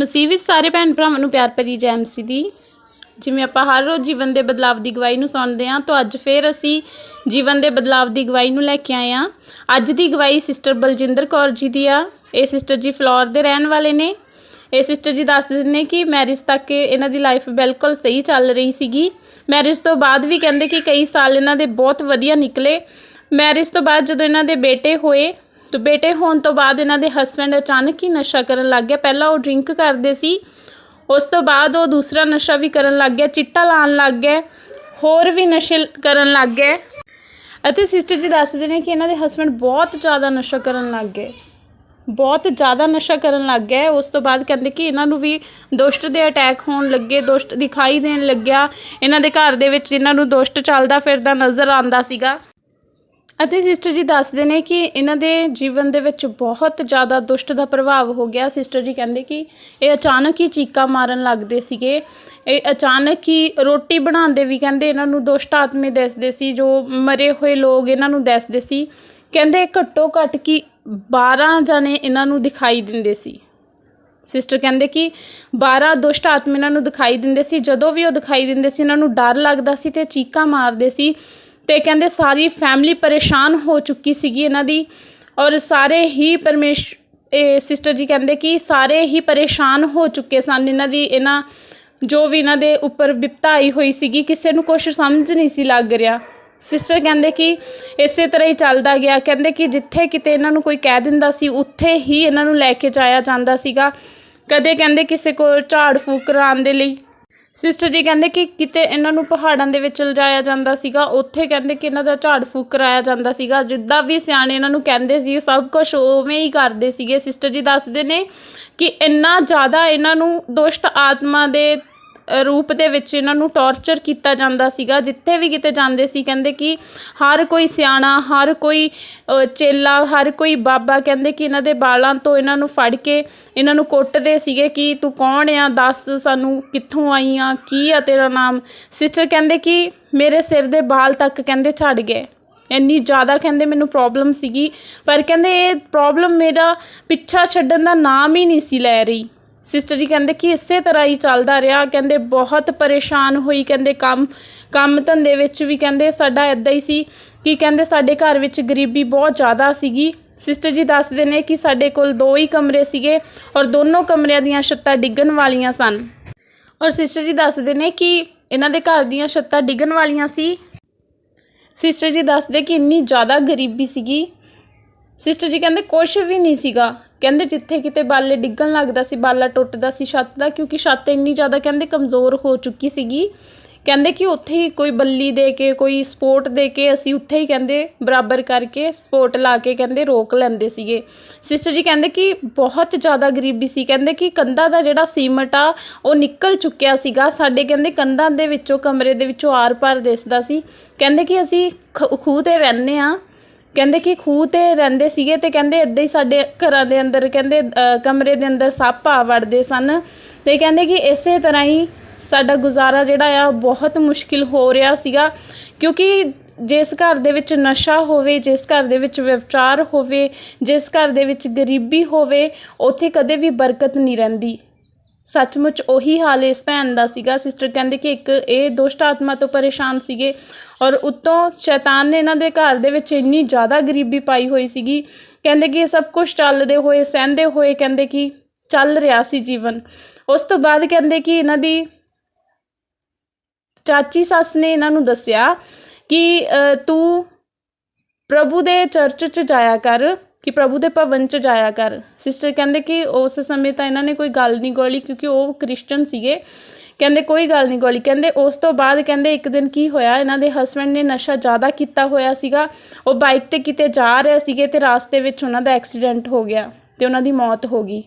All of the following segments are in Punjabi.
ਮਸੀਹ ਵਿੱਚ ਸਾਰੇ ਭੈਣ ਭਰਾਵਾਂ ਨੂੰ ਪਿਆਰ ਭਰੀ ਜੈ ਮਸੀਹ ਦੀ। ਜਿਵੇਂ ਆਪਾਂ ਹਰ ਰੋਜ਼ ਜੀਵਨ ਦੇ ਬਦਲਾਵ ਦੀ ਗਵਾਹੀ ਨੂੰ ਸੁਣਦੇ ਹਾਂ, ਤਾਂ ਅੱਜ ਫੇਰ ਅਸੀਂ ਜੀਵਨ ਦੇ ਬਦਲਾਵ ਦੀ ਗਵਾਹੀ ਨੂੰ ਲੈ ਕੇ ਆਏ ਹਾਂ। ਅੱਜ ਦੀ ਗਵਾਹੀ ਸਿਸਟਰ ਬਲਜਿੰਦਰ ਕੌਰ ਜੀ ਦੀ ਆ। ਇਹ ਸਿਸਟਰ ਜੀ ਫਲੋਰ ਦੇ ਰਹਿਣ ਵਾਲੇ ਨੇ। ਇਹ ਸਿਸਟਰ ਜੀ ਦੱਸਦੇ ਨੇ ਕਿ ਮੈਰਿਜ ਤੱਕ ਇਹਨਾਂ ਦੀ ਲਾਈਫ ਬਿਲਕੁਲ ਸਹੀ ਚੱਲ ਰਹੀ ਸੀਗੀ। ਮੈਰਿਜ ਤੋਂ ਬਾਅਦ ਵੀ ਕਹਿੰਦੇ ਕਿ ਕਈ ਸਾਲ ਇਹਨਾਂ ਦੇ ਬਹੁਤ ਵਧੀਆ ਨਿਕਲੇ। ਮੈਰਿਜ ਤੋਂ ਬਾਅਦ ਜਦੋਂ ਇਹਨਾਂ ਦੇ ਬੇਟੇ ਹੋਏ ਤੇ ਬੇਟੇ ਹੋਣ ਤੋਂ ਬਾਅਦ ਇਹਨਾਂ ਦੇ ਹਸਬੰਡ ਅਚਾਨਕ ਹੀ ਨਸ਼ਾ ਕਰਨ ਲੱਗ ਗਿਆ। ਪਹਿਲਾਂ ਉਹ ਡਰਿੰਕ ਕਰਦੇ ਸੀ, ਉਸ ਤੋਂ ਬਾਅਦ ਉਹ ਦੂਸਰਾ ਨਸ਼ਾ ਵੀ ਕਰਨ ਲੱਗ ਗਿਆ, ਚਿੱਟਾ ਲਾਉਣ ਲੱਗ ਗਿਆ, ਹੋਰ ਵੀ ਨਸ਼ੇ ਕਰਨ ਲੱਗ ਗਏ। ਅਤੇ ਸਿਸਟਰ ਜੀ ਦੱਸਦੇ ਨੇ ਕਿ ਇਹਨਾਂ ਦੇ ਹਸਬੰਡ ਬਹੁਤ ਜ਼ਿਆਦਾ ਨਸ਼ਾ ਕਰਨ ਲੱਗ ਗਏ। ਬਹੁਤ ਜ਼ਿਆਦਾ ਨਸ਼ਾ ਕਰਨ ਲੱਗ ਗਏ। ਉਸ ਤੋਂ ਬਾਅਦ ਕਹਿੰਦੇ ਕਿ ਇਹਨਾਂ ਨੂੰ ਵੀ ਦੁਸ਼ਟ ਦੇ ਅਟੈਕ ਹੋਣ ਲੱਗੇ, ਦੁਸ਼ਟ ਦਿਖਾਈ ਦੇਣ ਲੱਗਿਆ। ਇਹਨਾਂ ਦੇ ਘਰ ਦੇ ਵਿੱਚ ਇਹਨਾਂ ਨੂੰ ਦੁਸ਼ਟ ਚੱਲਦਾ ਫਿਰਦਾ ਨਜ਼ਰ ਆਉਂਦਾ ਸੀਗਾ। ਅਤੇ ਸਿਸਟਰ ਜੀ ਦੱਸਦੇ ਨੇ ਕਿ ਇਹਨਾਂ ਦੇ ਜੀਵਨ ਦੇ ਵਿੱਚ ਬਹੁਤ ਜ਼ਿਆਦਾ ਦੁਸ਼ਟ ਦਾ ਪ੍ਰਭਾਵ ਹੋ ਗਿਆ। ਸਿਸਟਰ ਜੀ ਕਹਿੰਦੇ ਕਿ ਇਹ ਅਚਾਨਕ ਹੀ ਚੀਕਾ ਮਾਰਨ ਲੱਗਦੇ ਸੀਗੇ। ਇਹ ਅਚਾਨਕ ਹੀ ਰੋਟੀ ਬਣਾਉਂਦੇ ਵੀ ਕਹਿੰਦੇ ਇਹਨਾਂ ਨੂੰ ਦੁਸ਼ਟ ਆਤਮੇ ਦਿਸਦੇ ਸੀ, ਜੋ ਮਰੇ ਹੋਏ ਲੋਕ ਇਹਨਾਂ ਨੂੰ ਦਿਸਦੇ ਸੀ। ਕਹਿੰਦੇ ਘੱਟੋ ਘੱਟ ਕਿ 12 ਜਣੇ ਇਹਨਾਂ ਨੂੰ ਦਿਖਾਈ ਦਿੰਦੇ ਸੀ। ਸਿਸਟਰ ਕਹਿੰਦੇ ਕਿ 12 ਦੁਸ਼ਟ ਆਤਮੇ ਇਹਨਾਂ ਨੂੰ ਦਿਖਾਈ ਦਿੰਦੇ ਸੀ। ਜਦੋਂ ਵੀ ਉਹ ਦਿਖਾਈ ਦਿੰਦੇ ਸੀ, ਇਹਨਾਂ ਨੂੰ ਡਰ ਲੱਗਦਾ ਸੀ ਤੇ ਚੀਕਾਂ ਮਾਰਦੇ ਸੀ। ਤੇ ਕਹਿੰਦੇ ਸਾਰੀ ਫੈਮਿਲੀ ਪਰੇਸ਼ਾਨ ਹੋ ਚੁੱਕੀ ਸੀਗੀ ਇਹਨਾਂ ਦੀ ਔਰ ਸਾਰੇ ਹੀ ਪਰਮੇਸ਼, ਇਹ ਸਿਸਟਰ ਜੀ ਕਹਿੰਦੇ ਕਿ ਸਾਰੇ ਹੀ ਪਰੇਸ਼ਾਨ ਹੋ ਚੁੱਕੇ ਸਨ ਇਹਨਾਂ ਦੀ, ਇਹਨਾਂ ਜੋ ਵੀ ਇਹਨਾਂ ਦੇ ਉੱਪਰ ਵਿਪਤਾ ਆਈ ਹੋਈ ਸੀਗੀ, ਕਿਸੇ ਨੂੰ ਕੁਛ ਸਮਝ ਨਹੀਂ ਸੀ ਲੱਗ ਰਿਹਾ। ਸਿਸਟਰ ਕਹਿੰਦੇ ਕਿ ਇਸੇ ਤਰ੍ਹਾਂ ਹੀ ਚੱਲਦਾ ਗਿਆ, ਕਹਿੰਦੇ ਕਿ ਜਿੱਥੇ ਕਿਤੇ ਇਹਨਾਂ ਨੂੰ ਕੋਈ ਕਹਿ ਦਿੰਦਾ ਸੀ, ਉੱਥੇ ਹੀ ਇਹਨਾਂ ਨੂੰ ਲੈ ਕੇ ਜਾਇਆ ਜਾਂਦਾ ਸੀਗਾ। ਕਦੇ ਕਹਿੰਦੇ ਕਿਸੇ ਕੋਲ ਝਾੜ ਫੂਕ ਕਰਾਉਣ ਦੇ ਲਈ। ਸਿਸਟਰ ਜੀ ਕਹਿੰਦੇ ਕਿ ਕਿਤੇ ਇਹਨਾਂ ਨੂੰ ਪਹਾੜਾਂ ਦੇ ਵਿੱਚ ਲਿਜਾਇਆ ਜਾਂਦਾ ਸੀਗਾ, ਉੱਥੇ ਕਹਿੰਦੇ ਕਿ ਇਹਨਾਂ ਦਾ ਝਾੜ ਫੂਕ ਕਰਾਇਆ ਜਾਂਦਾ ਸੀਗਾ, ਜਿੱਦਾਂ ਵੀ ਸਿਆਣੇ ਇਹਨਾਂ ਨੂੰ ਕਹਿੰਦੇ ਸੀ, ਸਭ ਕੁਝ ਉਵੇਂ ਹੀ ਕਰਦੇ ਸੀਗੇ। ਸਿਸਟਰ ਜੀ ਦੱਸਦੇ ਨੇ ਕਿ ਇੰਨਾ ਜ਼ਿਆਦਾ ਇਹਨਾਂ ਨੂੰ ਦੁਸ਼ਟ ਆਤਮਾ ਦੇ ਰੂਪ ਦੇ ਵਿੱਚ ਇਹਨਾਂ ਨੂੰ ਟੌਰਚਰ ਕੀਤਾ ਜਾਂਦਾ ਸੀਗਾ। ਜਿੱਥੇ ਵੀ ਕਿਤੇ ਜਾਂਦੇ ਸੀ, ਕਹਿੰਦੇ ਕਿ ਹਰ ਕੋਈ ਸਿਆਣਾ, ਹਰ ਕੋਈ ਚੇਲਾ, ਹਰ ਕੋਈ ਬਾਬਾ ਕਹਿੰਦੇ ਕਿ ਇਹਨਾਂ ਦੇ ਬਾਲਾਂ ਤੋਂ ਇਹਨਾਂ ਨੂੰ ਫੜ ਕੇ ਇਹਨਾਂ ਨੂੰ ਕੁੱਟਦੇ ਸੀਗੇ ਕਿ ਤੂੰ ਕੌਣ ਆ, ਦੱਸ ਸਾਨੂੰ ਕਿੱਥੋਂ ਆਈ ਆ, ਕੀ ਆ ਤੇਰਾ ਨਾਮ? ਸਿਸਟਰ ਕਹਿੰਦੇ ਕਿ ਮੇਰੇ ਸਿਰ ਦੇ ਬਾਲ ਤੱਕ ਕਹਿੰਦੇ ਝੜ ਗਏ। ਇੰਨੀ ਜ਼ਿਆਦਾ ਕਹਿੰਦੇ ਮੈਨੂੰ ਪ੍ਰੋਬਲਮ ਸੀਗੀ। ਪਰ ਕਹਿੰਦੇ ਇਹ ਪ੍ਰੋਬਲਮ ਮੇਰਾ ਪਿੱਛਾ ਛੱਡਣ ਦਾ ਨਾਮ ਹੀ ਨਹੀਂ ਸੀ ਲੈ ਰਹੀ। ਸਿਸਟਰ ਜੀ ਕਹਿੰਦੇ ਕਿ ਇਸੇ ਤਰ੍ਹਾਂ ਹੀ ਚੱਲਦਾ ਰਿਹਾ, ਕਹਿੰਦੇ ਬਹੁਤ ਪਰੇਸ਼ਾਨ ਹੋਈ, ਕਹਿੰਦੇ ਕੰਮ ਕੰਮ ਧੰਦੇ ਵਿੱਚ ਵੀ ਕਹਿੰਦੇ ਸਾਡਾ ਇਦਾਂ ਹੀ ਸੀ ਕਿ ਕਹਿੰਦੇ ਸਾਡੇ ਘਰ ਵਿੱਚ ਗਰੀਬੀ ਬਹੁਤ ਜ਼ਿਆਦਾ ਸੀਗੀ। ਸਿਸਟਰ ਜੀ ਦੱਸਦੇ ਨੇ ਕਿ ਸਾਡੇ ਕੋਲ ਦੋ ਹੀ ਕਮਰੇ ਸੀਗੇ ਔਰ ਦੋਨੋਂ ਕਮਰਿਆਂ ਦੀਆਂ ਛੱਤਾਂ ਡਿੱਗਣ ਵਾਲੀਆਂ ਸਨ। ਔਰ ਸਿਸਟਰ ਜੀ ਦੱਸਦੇ ਨੇ ਕਿ ਇਹਨਾਂ ਦੇ ਘਰ ਦੀਆਂ ਛੱਤਾਂ ਡਿੱਗਣ ਵਾਲੀਆਂ ਸੀ। ਸਿਸਟਰ ਜੀ ਦੱਸਦੇ ਕਿ ਇੰਨੀ ਜ਼ਿਆਦਾ ਗਰੀਬੀ ਸੀਗੀ ਸਿਸਟਰ ਜੀ ਕਹਿੰਦੇ ਕੁਛ ਵੀ ਨਹੀਂ ਸੀਗਾ। ਕਹਿੰਦੇ ਜਿੱਥੇ ਕਿਤੇ ਬਾਲੇ ਡਿੱਗਣ ਲੱਗਦਾ ਸੀ, ਬਾਲਾ ਟੁੱਟਦਾ ਸੀ ਛੱਤ ਦਾ, ਕਿਉਂਕਿ ਛੱਤ ਇੰਨੀ ਜ਼ਿਆਦਾ ਕਹਿੰਦੇ ਕਮਜ਼ੋਰ ਹੋ ਚੁੱਕੀ ਸੀਗੀ। ਕਹਿੰਦੇ ਕਿ ਉੱਥੇ ਹੀ ਕੋਈ ਬੱਲੀ ਦੇ ਕੇ, ਕੋਈ ਸਪੋਰਟ ਦੇ ਕੇ ਅਸੀਂ ਉੱਥੇ ਹੀ ਕਹਿੰਦੇ ਬਰਾਬਰ ਕਰਕੇ ਸਪੋਰਟ ਲਾ ਕੇ ਕਹਿੰਦੇ ਰੋਕ ਲੈਂਦੇ ਸੀਗੇ। ਸਿਸਟਰ ਜੀ ਕਹਿੰਦੇ ਕਿ ਬਹੁਤ ਜ਼ਿਆਦਾ ਗਰੀਬੀ ਸੀ। ਕਹਿੰਦੇ ਕਿ ਕੰਧਾਂ ਦਾ ਜਿਹੜਾ ਸੀਮਟ ਆ, ਉਹ ਨਿਕਲ ਚੁੱਕਿਆ ਸੀਗਾ। ਸਾਡੇ ਕਹਿੰਦੇ ਕੰਧਾਂ ਦੇ ਵਿੱਚੋਂ, ਕਮਰੇ ਦੇ ਵਿੱਚੋਂ ਆਰ-ਪਾਰ ਦਿਸਦਾ ਸੀ। ਕਹਿੰਦੇ ਕਿ ਅਸੀਂ ਖੂਹ ਤੇ ਰਹਿੰਦੇ ਆ ਕਹਿੰਦੇ ਕਿ ਖੂਹ ਤੇ ਰਹਿੰਦੇ ਸੀਗੇ ਤੇ ਕਹਿੰਦੇ ਇੱਦਾਂ ਹੀ ਸਾਡੇ ਘਰਾਂ ਦੇ ਅੰਦਰ ਕਹਿੰਦੇ ਅ, ਕਮਰੇ ਦੇ ਅੰਦਰ ਸੱਪ ਆ ਵੜਦੇ ਸਨ। ਤੇ ਕਹਿੰਦੇ ਕਿ ਇਸੇ ਤਰ੍ਹਾਂ ਹੀ ਸਾਡਾ ਗੁਜ਼ਾਰਾ ਜਿਹੜਾ ਆ ਬਹੁਤ ਮੁਸ਼ਕਿਲ ਹੋ ਰਿਹਾ ਸੀਗਾ। ਕਿਉਂਕਿ ਜਿਸ ਘਰ ਦੇ ਵਿੱਚ ਨਸ਼ਾ ਹੋਵੇ ਜਿਸ ਘਰ ਦੇ ਵਿੱਚ ਵਿਵਚਾਰ ਹੋਵੇ ਜਿਸ ਘਰ ਦੇ ਵਿੱਚ ਗਰੀਬੀ ਹੋਵੇ ਉੱਥੇ ਕਦੇ ਵੀ ਬਰਕਤ ਨਹੀਂ ਰਹਿੰਦੀ। ਸੱਚਮੁੱਚ ਉਹੀ ਹਾਲ ਇਸ ਭੈਣ ਦਾ ਸੀਗਾ। ਸਿਸਟਰ ਕਹਿੰਦੇ ਕਿ ਇੱਕ ਇਹ ਦੁਸ਼ਟ ਆਤਮਾ ਤੋਂ ਪਰੇਸ਼ਾਨ ਸੀਗੇ ਔਰ ਉੱਤੋਂ ਸ਼ੈਤਾਨ ਨੇ ਇਹਨਾਂ ਦੇ ਘਰ ਦੇ ਵਿੱਚ ਇੰਨੀ ਜ਼ਿਆਦਾ ਗਰੀਬੀ ਪਾਈ ਹੋਈ ਸੀਗੀ। ਕਹਿੰਦੇ ਕਿ ਇਹ ਸਭ ਕੁਝ ਚੱਲਦੇ ਹੋਏ ਸਹਿੰਦੇ ਹੋਏ ਕਹਿੰਦੇ ਕਿ ਚੱਲ ਰਿਹਾ ਸੀ ਜੀਵਨ। ਉਸ ਤੋਂ ਬਾਅਦ ਕਹਿੰਦੇ ਕਿ ਇਹਨਾਂ ਦੀ ਚਾਚੀ ਸੱਸ ਨੇ ਇਹਨਾਂ ਨੂੰ ਦੱਸਿਆ ਕਿ ਅ, ਤੂੰ ਪ੍ਰਭੂ ਦੇ ਚਰਚ 'ਚ ਜਾਇਆ ਕਰ। ਕਿ ਪ੍ਰਭੂ ਦੇ ਭਵਨ 'ਚ ਜਾਇਆ ਕਰ। ਸਿਸਟਰ ਕਹਿੰਦੇ ਕਿ ਉਸ ਸਮੇਂ ਤਾਂ ਇਹਨਾਂ ਨੇ ਕੋਈ ਗੱਲ ਨਹੀਂ ਗੋਲੀ ਕਿਉਂਕਿ ਉਹ ਕ੍ਰਿਸਚਨ ਸੀਗੇ। ਕਹਿੰਦੇ ਕੋਈ ਗੱਲ ਨਹੀਂ ਗੋਲੀ। ਕਹਿੰਦੇ ਉਸ ਤੋਂ ਬਾਅਦ ਕਹਿੰਦੇ ਇੱਕ ਦਿਨ ਕੀ ਹੋਇਆ, ਇਹਨਾਂ ਦੇ ਹਸਬੰਡ ਨੇ ਨਸ਼ਾ ਜ਼ਿਆਦਾ ਕੀਤਾ ਹੋਇਆ ਸੀਗਾ। ਉਹ ਬਾਈਕ ਤੇ ਕਿਤੇ ਜਾ ਰਹੇ ਸੀਗੇ ਤੇ ਰਾਸਤੇ ਵਿੱਚ ਉਹਨਾਂ ਦਾ ਐਕਸੀਡੈਂਟ ਹੋ ਗਿਆ ਤੇ ਉਹਨਾਂ ਦੀ ਮੌਤ ਹੋ ਗਈ।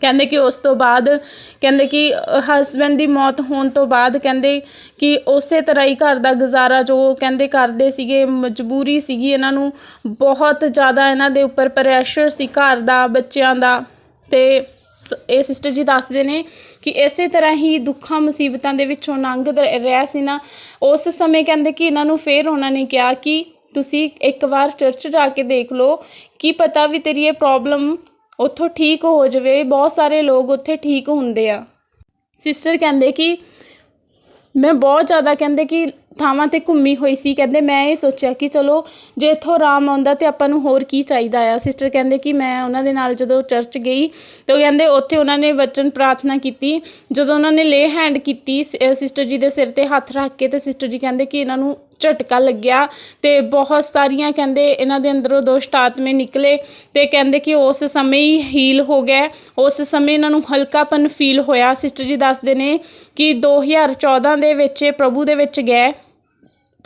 ਕਹਿੰਦੇ ਕਿ ਉਸ ਤੋਂ ਬਾਅਦ ਕਹਿੰਦੇ ਕਿ ਹਸਬੰਡ ਦੀ ਮੌਤ ਹੋਣ ਤੋਂ ਬਾਅਦ ਕਹਿੰਦੇ ਕਿ ਉਸੇ ਤਰ੍ਹਾਂ ਹੀ ਘਰ ਦਾ ਗੁਜ਼ਾਰਾ ਜੋ ਕਹਿੰਦੇ ਕਰਦੇ ਸੀਗੇ, ਮਜਬੂਰੀ ਸੀਗੀ ਇਹਨਾਂ ਨੂੰ, ਬਹੁਤ ਜ਼ਿਆਦਾ ਇਹਨਾਂ ਦੇ ਉੱਪਰ ਪ੍ਰੈਸ਼ਰ ਸੀ ਘਰ ਦਾ, ਬੱਚਿਆਂ ਦਾ। ਤੇ ਸ- ਇਹ ਸਿਸਟਰ ਜੀ ਦੱਸਦੇ ਨੇ ਕਿ ਇਸੇ ਤਰ੍ਹਾਂ ਹੀ ਦੁੱਖਾਂ, ਮੁਸੀਬਤਾਂ ਦੇ ਵਿੱਚੋਂ ਲੰਘ ਰਿਹਾ ਸੀ ਨਾ। ਉਸ ਸਮੇਂ ਕਹਿੰਦੇ ਕਿ ਇਹਨਾਂ ਨੂੰ ਫੇਰ ਉਹਨਾਂ ਨੇ ਕਿਹਾ ਕਿ ਤੁਸੀਂ ਇੱਕ ਵਾਰ ਚਰਚ ਜਾ ਕੇ ਦੇਖ ਲਓ, ਕੀ ਪਤਾ ਵੀ ਤੇਰੀ ਇਹ ਪ੍ਰੋਬਲਮ ਉੱਥੋਂ ਠੀਕ ਹੋ ਜਾਵੇ, ਬਹੁਤ ਸਾਰੇ ਲੋਕ ਉੱਥੇ ਠੀਕ ਹੁੰਦੇ ਆ। ਸਿਸਟਰ ਕਹਿੰਦੇ ਕਿ, ਮੈਂ ਬਹੁਤ ਜ਼ਿਆਦਾ ਕਹਿੰਦੇ ਕਿ ਥਾਵਾਂ 'ਤੇ ਘੁੰਮੀ ਹੋਈ ਸੀ। ਕਹਿੰਦੇ ਮੈਂ ਇਹ ਸੋਚਿਆ ਕਿ ਚਲੋ, ਜੇ ਇੱਥੋਂ ਆਰਾਮ ਆਉਂਦਾ ਤਾਂ ਆਪਾਂ ਨੂੰ ਹੋਰ ਕੀ ਚਾਹੀਦਾ ਆ। ਸਿਸਟਰ ਕਹਿੰਦੇ ਕਿ ਮੈਂ ਉਹਨਾਂ ਦੇ ਨਾਲ ਜਦੋਂ ਚਰਚ ਗਈ, ਤਾਂ ਉਹ ਕਹਿੰਦੇ ਉੱਥੇ ਉਹਨਾਂ ਨੇ ਵਚਨ ਪ੍ਰਾਰਥਨਾ ਕੀਤੀ। ਜਦੋਂ ਉਹਨਾਂ ਨੇ ਲੇ ਹੈਂਡ ਕੀਤੀ ਸਿਸਟਰ ਜੀ ਦੇ ਸਿਰ ਤੇ ਹੱਥ ਰੱਖ ਕੇ ਤੇ ਸਿਸਟਰ ਜੀ ਕਹਿੰਦੇ ਕਿ ਇਹਨਾਂ ਨੂੰ ਝਟਕਾ ਲੱਗਿਆ ਤੇ ਬਹੁਤ ਸਾਰੀਆਂ ਕਹਿੰਦੇ ਇਹਨਾਂ ਦੇ ਅੰਦਰੋਂ ਦੁਸ਼ਟ ਆਤਮੇ ਨਿਕਲੇ ਤੇ ਕਹਿੰਦੇ ਕਿ ਉਸ ਸਮੇਂ ਹੀ ਹੀਲ ਹੋ ਗਏ ਉਸ ਸਮੇਂ ਇਹਨਾਂ ਨੂੰ ਹਲਕਾਪਨ ਫੀਲ ਹੋਇਆ। ਸਿਸਟਰ ਜੀ ਦੱਸਦੇ ਨੇ ਕਿ 2014 ਦੇ ਵਿੱਚ ਇਹ ਪ੍ਰਭੂ ਦੇ ਵਿੱਚ ਗਏ।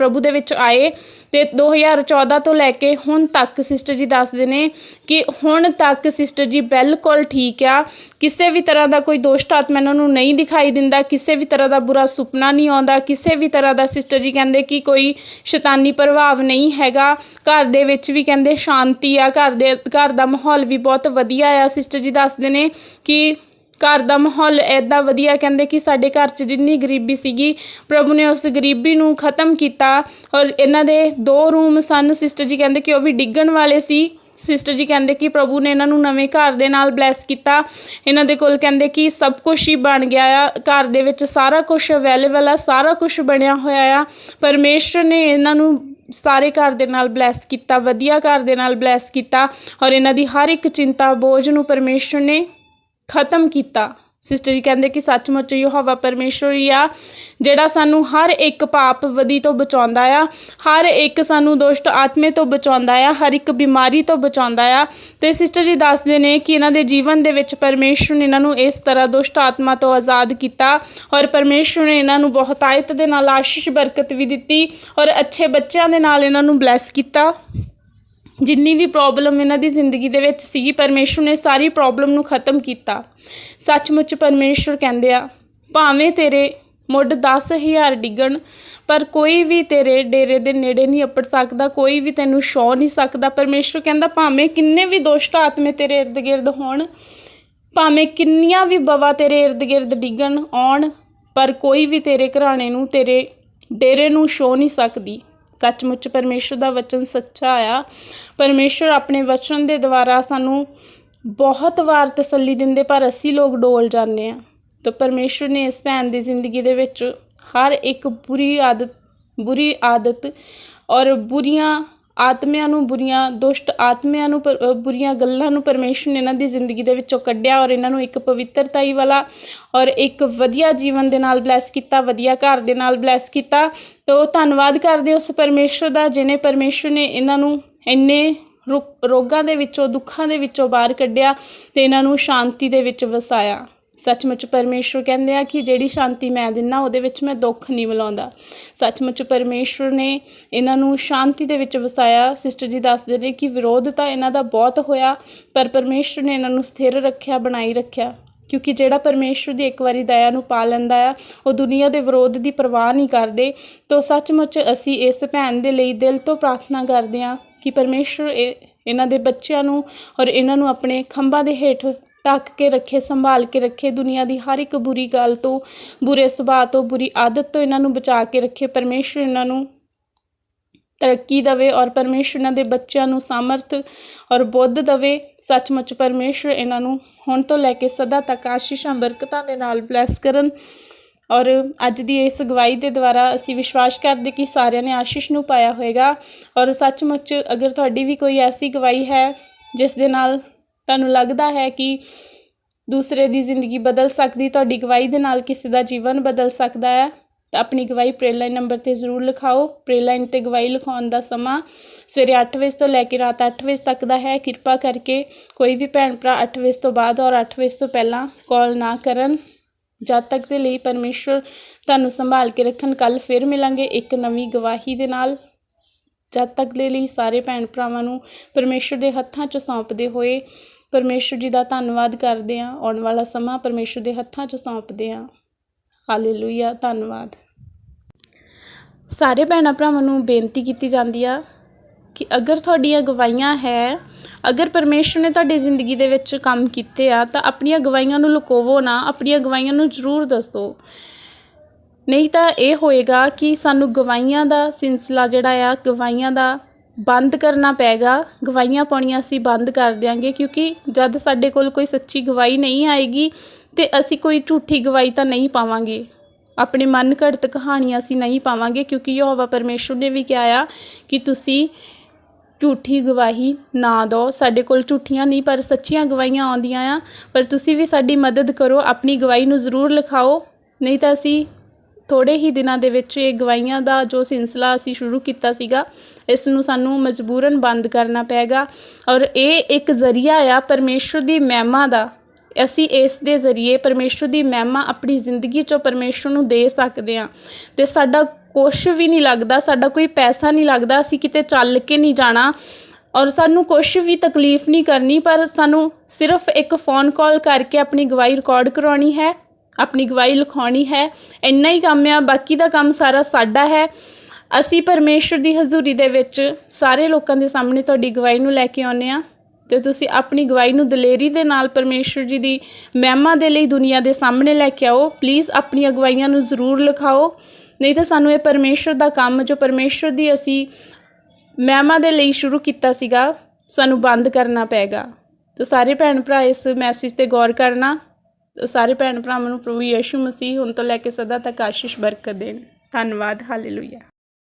ਪ੍ਰਭੂ ਦੇ ਵਿੱਚ ਆਏ ਤੇ 2014 ਤੋਂ ਲੈ ਕੇ ਹੁਣ ਤੱਕ ਸਿਸਟਰ ਜੀ ਦੱਸਦੇ ਨੇ ਕਿ ਹੁਣ ਤੱਕ ਸਿਸਟਰ ਜੀ ਬਿਲਕੁਲ ਠੀਕ ਆ। ਕਿਸੇ ਵੀ ਤਰ੍ਹਾਂ ਦਾ ਕੋਈ ਦੋਸ਼ਟ ਆਤਮਾ ਇਹਨਾਂ ਨੂੰ ਨਹੀਂ ਦਿਖਾਈ ਦਿੰਦਾ, ਕਿਸੇ ਵੀ ਤਰ੍ਹਾਂ ਦਾ ਬੁਰਾ ਸੁਪਨਾ ਨਹੀਂ ਆਉਂਦਾ, ਕਿਸੇ ਵੀ ਤਰ੍ਹਾਂ ਦਾ ਸਿਸਟਰ ਜੀ ਕਹਿੰਦੇ ਕਿ ਕੋਈ ਸ਼ੈਤਾਨੀ ਪ੍ਰਭਾਵ ਨਹੀਂ ਹੈਗਾ। ਘਰ ਦੇ ਵਿੱਚ ਵੀ ਕਹਿੰਦੇ ਸ਼ਾਂਤੀ ਆ, ਘਰ ਦੇ, ਘਰ ਦਾ ਮਾਹੌਲ ਵੀ ਬਹੁਤ ਵਧੀਆ ਆ। ਸਿਸਟਰ ਜੀ ਦੱਸਦੇ ਨੇ ਕਿ ਘਰ ਦਾ ਮਾਹੌਲ ਐਦਾਂ ਵਧੀਆ, ਕਹਿੰਦੇ ਕਿ ਸਾਡੇ ਘਰ 'ਚ ਜਿੰਨੀ ਗਰੀਬੀ ਸੀਗੀ, ਪ੍ਰਭੂ ਨੇ ਉਸ ਗਰੀਬੀ ਨੂੰ ਖਤਮ ਕੀਤਾ ਔਰ ਇਹਨਾਂ ਦੇ ਦੋ ਰੂਮ ਸਨ ਸਿਸਟਰ ਜੀ ਕਹਿੰਦੇ ਕਿ ਉਹ ਵੀ ਡਿੱਗਣ ਵਾਲੇ ਸੀ। ਸਿਸਟਰ ਜੀ ਕਹਿੰਦੇ ਕਿ ਪ੍ਰਭੂ ਨੇ ਇਹਨਾਂ ਨੂੰ ਨਵੇਂ ਘਰ ਦੇ ਨਾਲ ਬਲੈਸ ਕੀਤਾ। ਇਹਨਾਂ ਦੇ ਕੋਲ ਕਹਿੰਦੇ ਕਿ ਸਭ ਕੁਝ ਹੀ ਬਣ ਗਿਆ ਆ, ਘਰ ਦੇ ਵਿੱਚ ਸਾਰਾ ਕੁਝ ਅਵੇਲੇਬਲ ਆ, ਸਾਰਾ ਕੁਝ ਬਣਿਆ ਹੋਇਆ ਆ। ਪਰਮੇਸ਼ਰ ਨੇ ਇਹਨਾਂ ਨੂੰ ਸਾਰੇ ਘਰ ਦੇ ਨਾਲ ਬਲੈਸ ਕੀਤਾ, ਵਧੀਆ ਘਰ ਦੇ ਨਾਲ ਬਲੈਸ ਕੀਤਾ ਔਰ ਇਹਨਾਂ ਦੀ ਹਰ ਇੱਕ ਚਿੰਤਾ, ਬੋਝ ਨੂੰ ਪਰਮੇਸ਼ਰ ਨੇ ਖਤਮ ਕੀਤਾ। ਸਿਸਟਰ ਜੀ ਕਹਿੰਦੇ ਕਿ ਸੱਚਮੁੱਚ ਯਹੋਵਾ ਪਰਮੇਸ਼ਰ ਹੀ ਆ, ਜਿਹੜਾ ਸਾਨੂੰ ਹਰ ਇੱਕ ਪਾਪ ਵਦੀ ਤੋਂ ਬਚਾਉਂਦਾ ਆ, ਹਰ ਇੱਕ ਸਾਨੂੰ ਦੁਸ਼ਟ ਆਤਮੇ ਤੋਂ ਬਚਾਉਂਦਾ ਆ, ਹਰ ਇੱਕ ਬਿਮਾਰੀ ਤੋਂ ਬਚਾਉਂਦਾ ਆ। ਤੇ ਸਿਸਟਰ ਜੀ ਦੱਸਦੇ ਨੇ ਕਿ ਇਹਨਾਂ ਦੇ ਜੀਵਨ ਦੇ ਵਿੱਚ ਪਰਮੇਸ਼ਰ ਨੇ ਇਹਨਾਂ ਨੂੰ ਇਸ ਤਰ੍ਹਾਂ ਦੁਸ਼ਟ ਆਤਮਾ ਤੋਂ ਆਜ਼ਾਦ ਕੀਤਾ ਔਰ ਪਰਮੇਸ਼ਰ ਨੇ ਇਹਨਾਂ ਨੂੰ ਬਹੁਤਾਇਤ ਦੇ ਨਾਲ ਆਸ਼ੀਸ਼ ਬਰਕਤ ਵੀ ਦਿੱਤੀ ਔਰ ਅੱਛੇ ਬੱਚਿਆਂ ਦੇ ਨਾਲ ਇਹਨਾਂ ਨੂੰ ਬਲੈਸ ਕੀਤਾ। ਜਿੰਨੀ ਵੀ ਪ੍ਰੋਬਲਮ ਇਹਨਾਂ ਦੀ ਜ਼ਿੰਦਗੀ ਦੇ ਵਿੱਚ ਸੀਗੀ, ਪਰਮੇਸ਼ਰ ਨੇ ਸਾਰੀ ਪ੍ਰੋਬਲਮ ਨੂੰ ਖਤਮ ਕੀਤਾ। ਸੱਚਮੁੱਚ ਪਰਮੇਸ਼ਰ ਕਹਿੰਦੇ ਆ, ਭਾਵੇਂ ਤੇਰੇ ਮੁੱਢ 10000 ਡਿੱਗਣ, ਪਰ ਕੋਈ ਵੀ ਤੇਰੇ ਡੇਰੇ ਦੇ ਨੇੜੇ ਨਹੀਂ ਅਪੜ ਸਕਦਾ, ਕੋਈ ਵੀ ਤੈਨੂੰ ਛੋ ਨਹੀਂ ਸਕਦਾ। ਪਰਮੇਸ਼ਰ ਕਹਿੰਦਾ, ਭਾਵੇਂ ਕਿੰਨੇ ਵੀ ਦੁਸ਼ਟ ਆਤਮੇ ਤੇਰੇ ਇਰਦ ਗਿਰਦ ਹੋਣ, ਭਾਵੇਂ ਕਿੰਨੀਆਂ ਵੀ ਬਵਾ ਤੇਰੇ ਇਰਦ ਗਿਰਦ ਡਿੱਗਣ ਆਉਣ, ਪਰ ਕੋਈ ਵੀ ਤੇਰੇ ਘਰਾਣੇ ਨੂੰ, ਤੇਰੇ ਡੇਰੇ ਨੂੰ ਛੋ ਨਹੀਂ ਸਕਦੀ। ਸੱਚਮੁੱਚ ਪਰਮੇਸ਼ਰ ਦਾ ਵਚਨ ਸੱਚਾ ਆ। ਪਰਮੇਸ਼ਰ ਆਪਣੇ ਵਚਨ ਦੇ ਦੁਆਰਾ ਸਾਨੂੰ ਬਹੁਤ ਵਾਰ ਤਸੱਲੀ ਦਿੰਦੇ, ਪਰ ਅਸੀਂ ਲੋਕ ਡੋਲ ਜਾਂਦੇ ਆ ਤਾਂ ਪਰਮੇਸ਼ਰ ਨੇ ਇਸ ਭੈਣ ਦੀ ਜ਼ਿੰਦਗੀ ਦੇ ਵਿੱਚ ਹਰ ਇੱਕ ਬੁਰੀ ਆਦਤ ਬੁਰੀ ਆਦਤ ਔਰ ਬੁਰੀਆਂ ਆਤਮਿਆਂ ਨੂੰ ਬੁਰੀਆਂ ਦੁਸ਼ਟ ਆਤਮਿਆਂ ਨੂੰ ਪਰ- ਅ, ਬੁਰੀਆਂ ਗੱਲਾਂ ਨੂੰ ਪਰਮੇਸ਼ਰ ਨੇ ਇਹਨਾਂ ਦੀ ਜ਼ਿੰਦਗੀ ਦੇ ਵਿੱਚੋਂ ਕੱਢਿਆ ਔਰ ਇਹਨਾਂ ਨੂੰ ਇੱਕ ਪਵਿੱਤਰਤਾਈ ਵਾਲਾ ਔਰ ਇੱਕ ਵਧੀਆ ਜੀਵਨ ਦੇ ਨਾਲ ਬਲੈਸ ਕੀਤਾ ਵਧੀਆ ਘਰ ਦੇ ਨਾਲ ਬਲੈਸ ਕੀਤਾ। ਤੋ ਧੰਨਵਾਦ ਕਰਦੇ ਉਸ ਪਰਮੇਸ਼ਰ ਦਾ ਜਿਨੇ ਪਰਮੇਸ਼ਰ ਨੇ ਇਹਨਾਂ ਨੂੰ ਇੰਨੇ ਰੋ- ਰੋਗਾਂ ਦੇ ਵਿੱਚੋਂ ਦੁੱਖਾਂ ਦੇ ਵਿੱਚੋਂ ਬਾਹਰ ਕੱਢਿਆ ਤੇ ਇਹਨਾਂ ਨੂੰ ਸ਼ਾਂਤੀ ਦੇ ਵਿੱਚ ਵਸਾਇਆ। ਸੱਚਮੁੱਚ ਪਰਮੇਸ਼ਰ ਕਹਿੰਦੇ ਆ ਕਿ ਜਿਹੜੀ ਸ਼ਾਂਤੀ ਮੈਂ ਦਿੰਨਾ, ਉਹਦੇ ਵਿੱਚ ਮੈਂ ਦੁੱਖ ਨਹੀਂ ਮਿਲਾਉਂਦਾ ਸੱਚਮੁੱਚ ਪਰਮੇਸ਼ਰ ਨੇ ਇਹਨਾਂ ਨੂੰ ਸ਼ਾਂਤੀ ਦੇ ਵਿੱਚ ਵਸਾਇਆ। ਸਿਸਟਰ ਜੀ ਦੱਸਦੇ ਨੇ ਕਿ ਵਿਰੋਧ ਤਾਂ ਇਹਨਾਂ ਦਾ ਬਹੁਤ ਹੋਇਆ, ਪਰ ਪਰਮੇਸ਼ਰ ਨੇ ਇਹਨਾਂ ਨੂੰ ਸਥਿਰ ਰੱਖਿਆ, ਬਣਾਈ ਰੱਖਿਆ। ਕਿਉਂਕਿ ਜਿਹੜਾ ਪਰਮੇਸ਼ਰ ਦੀ ਇੱਕ ਵਾਰੀ ਦਇਆ ਨੂੰ ਪਾ ਲੈਂਦਾ ਆ, ਉਹ ਦੁਨੀਆ ਦੇ ਵਿਰੋਧ ਦੀ ਪਰਵਾਹ ਨਹੀਂ ਕਰਦੇ। ਤੋ ਸੱਚਮੁੱਚ ਅਸੀਂ ਇਸ ਭੈਣ ਦੇ ਲਈ ਦਿਲ ਤੋਂ ਪ੍ਰਾਰਥਨਾ ਕਰਦੇ ਹਾਂ ਕਿ ਪਰਮੇਸ਼ਰ ਇਹਨਾਂ ਦੇ ਬੱਚਿਆਂ ਨੂੰ ਔਰ ਇਹਨਾਂ ਨੂੰ ਆਪਣੇ ਖੰਭਾਂ ਦੇ ਹੇਠ ਢੱਕ ਕੇ ਰੱਖੇ, ਸੰਭਾਲ ਕੇ ਰੱਖੇ, ਦੁਨੀਆ ਦੀ ਹਰ ਇੱਕ ਬੁਰੀ ਗੱਲ ਤੋਂ, ਬੁਰੇ ਸੁਭਾਅ ਤੋਂ, ਬੁਰੀ ਆਦਤ ਤੋਂ ਇਹਨਾਂ ਨੂੰ ਬਚਾ ਕੇ ਰੱਖੇ। ਪਰਮੇਸ਼ਰ ਇਹਨਾਂ ਨੂੰ ਤਰੱਕੀ ਦਵੇ ਔਰ ਪਰਮੇਸ਼ਰ ਇਹਨਾਂ ਦੇ ਬੱਚਿਆਂ ਨੂੰ ਸਾਮਰਥ ਔਰ ਬੁੱਧ ਦਵੇ। ਸੱਚਮੁੱਚ ਪਰਮੇਸ਼ਰ ਇਹਨਾਂ ਨੂੰ ਹੁਣ ਤੋਂ ਲੈ ਕੇ ਸਦਾ ਤੱਕ ਆਸ਼ੀਸ਼ਾਂ, ਬਰਕਤਾਂ ਦੇ ਨਾਲ ਬਲੈਸ ਕਰਨ ਔਰ ਅੱਜ ਦੀ ਇਸ ਗਵਾਹੀ ਦੇ ਦੁਆਰਾ ਅਸੀਂ ਵਿਸ਼ਵਾਸ ਕਰਦੇ ਕਿ ਸਾਰਿਆਂ ਨੇ ਆਸ਼ੀਸ਼ ਨੂੰ ਪਾਇਆ ਹੋਵੇਗਾ ਔਰ ਸੱਚਮੁੱਚ ਅਗਰ ਤੁਹਾਡੀ ਵੀ ਕੋਈ ਐਸੀ ਗਵਾਹੀ ਹੈ, ਜਿਸ ਦੇ ਨਾਲ ਤੁਹਾਨੂੰ ਲੱਗਦਾ ਹੈ ਕਿ ਦੂਸਰੇ ਦੀ ਜ਼ਿੰਦਗੀ ਬਦਲ ਸਕਦੀ, ਤੁਹਾਡੀ ਗਵਾਹੀ ਦੇ ਨਾਲ ਕਿਸੇ ਦਾ ਜੀਵਨ ਬਦਲ ਸਕਦਾ ਹੈ? ਤਾਂ ਆਪਣੀ ਗਵਾਹੀ ਪ੍ਰੇਅਰ ਲਾਈਨ ਨੰਬਰ ਤੇ ਜ਼ਰੂਰ ਲਿਖਾਓ। ਪ੍ਰੇਅਰ ਲਾਈਨ ਤੇ ਗਵਾਹੀ ਲਿਖਾਉਣ ਦਾ ਸਮਾਂ ਸਵੇਰੇ 8 ਵਜੇ ਤੋਂ ਲੈ ਕੇ ਰਾਤ 8 ਵਜੇ ਤੱਕ ਦਾ ਹੈ। ਕਿਰਪਾ ਕਰਕੇ ਕੋਈ ਵੀ ਭੈਣ ਭਰਾ 8 ਵਜੇ ਤੋਂ ਬਾਅਦ ਔਰ 8 ਵਜੇ ਤੋਂ ਪਹਿਲਾਂ ਕਾਲ ਨਾ ਕਰਨ। ਜਦ ਤੱਕ ਦੇ ਲਈ ਪਰਮੇਸ਼ਰ ਤੁਹਾਨੂੰ ਸੰਭਾਲ ਕੇ ਰੱਖਣ ਕੱਲ ਫਿਰ ਮਿਲਾਂਗੇ ਇੱਕ ਨਵੀਂ ਗਵਾਹੀ ਦੇ ਨਾਲ। ਜਦ ਤੱਕ ਦੇ ਲਈ ਸਾਰੇ ਭੈਣ ਭਰਾਵਾਂ ਨੂੰ ਪਰਮੇਸ਼ਰ ਦੇ ਹੱਥਾਂ 'ਚ ਸੌਂਪਦੇ ਹੋਏ ਪਰਮੇਸ਼ਰ ਜੀ ਦਾ ਧੰਨਵਾਦ ਕਰਦੇ ਹਾਂ। ਆਉਣ ਵਾਲਾ ਸਮਾਂ ਪਰਮੇਸ਼ਰ ਦੇ ਹੱਥਾਂ 'ਚ ਸੌਂਪਦੇ ਹਾਂ। ਹਾਲੇਲੂਇਆ ਧੰਨਵਾਦ। ਸਾਰੇ ਭੈਣਾਂ ਭਰਾਵਾਂ ਨੂੰ ਬੇਨਤੀ ਕੀਤੀ ਜਾਂਦੀ ਆ ਕਿ ਅਗਰ ਤੁਹਾਡੀਆਂ ਗਵਾਹੀਆਂ ਹੈ, ਅਗਰ ਪਰਮੇਸ਼ਰ ਨੇ ਤੁਹਾਡੀ ਜ਼ਿੰਦਗੀ ਦੇ ਵਿੱਚ ਕੰਮ ਕੀਤੇ ਆ, ਤਾਂ ਆਪਣੀਆਂ ਗਵਾਹੀਆਂ ਨੂੰ ਲੁਕੋਵੋ ਨਾ, ਆਪਣੀਆਂ ਗਵਾਹੀਆਂ ਨੂੰ ਜ਼ਰੂਰ ਦੱਸੋ। ਨਹੀਂ ਤਾਂ ਇਹ ਹੋਏਗਾ ਕਿ ਸਾਨੂੰ ਗਵਾਹੀਆਂ ਦਾ ਸਿਲਸਿਲਾ ਜਿਹੜਾ ਆ, ਗਵਾਹੀਆਂ ਦਾ ਬੰਦ ਕਰਨਾ ਪਏਗਾ ਗਵਾਹੀਆਂ ਪਾਉਣੀਆਂ ਅਸੀਂ ਬੰਦ ਕਰ ਦਿਆਂਗੇ ਕਿਉਂਕਿ ਜਦ ਸਾਡੇ ਕੋਲ ਕੋਈ ਸੱਚੀ ਗਵਾਹੀ ਨਹੀਂ ਆਏਗੀ ਤੇ ਅਸੀਂ ਕੋਈ ਝੂਠੀ ਗਵਾਹੀ ਤਾਂ ਨਹੀਂ ਪਾਵਾਂਗੇ। ਆਪਣੇ ਮਨ ਘੜਤ ਕਹਾਣੀਆਂ ਅਸੀਂ ਨਹੀਂ ਪਾਵਾਂਗੇ ਕਿਉਂਕਿ ਯਹੋਵਾ ਪਰਮੇਸ਼ਵਰ ਨੇ ਵੀ ਕਿਹਾ ਆ ਕਿ ਤੁਸੀਂ ਝੂਠੀ ਗਵਾਹੀ ਨਾ ਦਿਓ। ਸਾਡੇ ਕੋਲ ਝੂਠੀਆਂ ਨਹੀਂ, ਪਰ ਸੱਚੀਆਂ ਗਵਾਹੀਆਂ ਆਉਂਦੀਆਂ ਆ। ਪਰ ਤੁਸੀਂ ਵੀ ਸਾਡੀ ਮਦਦ ਕਰੋ, ਆਪਣੀ ਗਵਾਹੀ ਨੂੰ ਜ਼ਰੂਰ ਲਿਖਾਓ। ਨਹੀਂ ਤਾਂ ਅਸੀਂ ਥੋੜੇ ਹੀ ਦਿਨਾਂ ਦੇ ਵਿੱਚ ਇਹ ਗਵਾਈਆਂ ਦਾ ਜੋ ਸਿਲਸਿਲਾ ਅਸੀਂ ਸ਼ੁਰੂ ਕੀਤਾ ਸੀਗਾ, ਇਸ ਨੂੰ ਸਾਨੂੰ ਮਜਬੂਰਨ ਬੰਦ ਕਰਨਾ ਪਏਗਾ ਔਰ ਇਹ ਇੱਕ ਜ਼ਰੀਆ ਆ ਪਰਮੇਸ਼ਵਰ ਦੀ ਮਹਿਮਾ ਦਾ। ਅਸੀਂ ਇਸ ਦੇ ਜ਼ਰੀਏ ਪਰਮੇਸ਼ਵਰ ਦੀ ਮਹਿਮਾ ਆਪਣੀ ਜ਼ਿੰਦਗੀ 'ਚੋਂ ਪਰਮੇਸ਼ਵਰ ਨੂੰ ਦੇ ਸਕਦੇ ਹਾਂ ਤੇ ਸਾਡਾ ਕੁਛ ਵੀ ਨਹੀਂ ਲੱਗਦਾ, ਸਾਡਾ ਕੋਈ ਪੈਸਾ ਨਹੀਂ ਲੱਗਦਾ, ਅਸੀਂ ਕਿਤੇ ਚੱਲ ਕੇ ਨਹੀਂ ਜਾਣਾ ਔਰ ਸਾਨੂੰ ਕੁਛ ਵੀ ਤਕਲੀਫ ਨਹੀਂ ਕਰਨੀ, ਪਰ ਸਾਨੂੰ ਸਿਰਫ ਇੱਕ ਫੋਨ ਕਾਲ ਕਰਕੇ ਆਪਣੀ ਗਵਾਹੀ ਰਿਕਾਰਡ ਕਰਾਉਣੀ ਹੈ। ਆਪਣੀ ਗਵਾਹੀ ਲਿਖਾਉਣੀ ਹੈ। ਇੰਨਾ ਹੀ ਕੰਮ ਆ, ਬਾਕੀ ਦਾ ਕੰਮ ਸਾਰਾ ਸਾਡਾ ਹੈ। ਅਸੀਂ ਪਰਮੇਸ਼ਵਰ ਦੀ ਹਜ਼ੂਰੀ ਦੇ ਵਿੱਚ ਸਾਰੇ ਲੋਕਾਂ ਦੇ ਸਾਹਮਣੇ ਤੁਹਾਡੀ ਗਵਾਹੀ ਨੂੰ ਲੈ ਕੇ ਆਉਂਦੇ ਆ ਤੇ ਤੁਸੀਂ ਆਪਣੀ ਗਵਾਹੀ ਨੂੰ ਦਲੇਰੀ ਦੇ ਨਾਲ ਪਰਮੇਸ਼ਵਰ ਜੀ ਦੀ ਮਹਿਮਾ ਦੇ ਲਈ ਦੁਨੀਆ ਦੇ ਸਾਹਮਣੇ ਲੈ ਕੇ ਆਓ। ਪਲੀਜ਼ ਆਪਣੀਆਂ ਗਵਾਹੀਆਂ ਨੂੰ ਜ਼ਰੂਰ ਲਿਖਾਓ। ਨਹੀਂ ਤਾਂ ਸਾਨੂੰ ਇਹ ਪਰਮੇਸ਼ਵਰ ਦਾ ਕੰਮ, ਜੋ ਪਰਮੇਸ਼ਵਰ ਦੀ ਅਸੀਂ ਮਹਿਮਾ ਦੇ ਲਈ ਸ਼ੁਰੂ ਕੀਤਾ ਸੀਗਾ, ਸਾਨੂੰ ਬੰਦ ਕਰਨਾ ਪਏਗਾ। ਤੇ ਸਾਰੇ ਭੈਣ ਭਰਾ, ਇਸ ਮੈਸੇਜ ਤੇ ਗੌਰ ਕਰਨਾ। ਸਾਰੇ ਭੈਣ ਭਰਾਵਾਂ ਨੂੰ ਪ੍ਰਭੂ ਯਿਸੂ ਮਸੀਹ, ਹੁਣ ਤੋਂ ਲੈ ਕੇ ਸਦਾ ਤੱਕ ਆਸ਼ੀਸ਼, ਬਰਕਤ ਦੇਣ। ਧੰਨਵਾਦ, ਹਾਲੇਲੂਇਆ।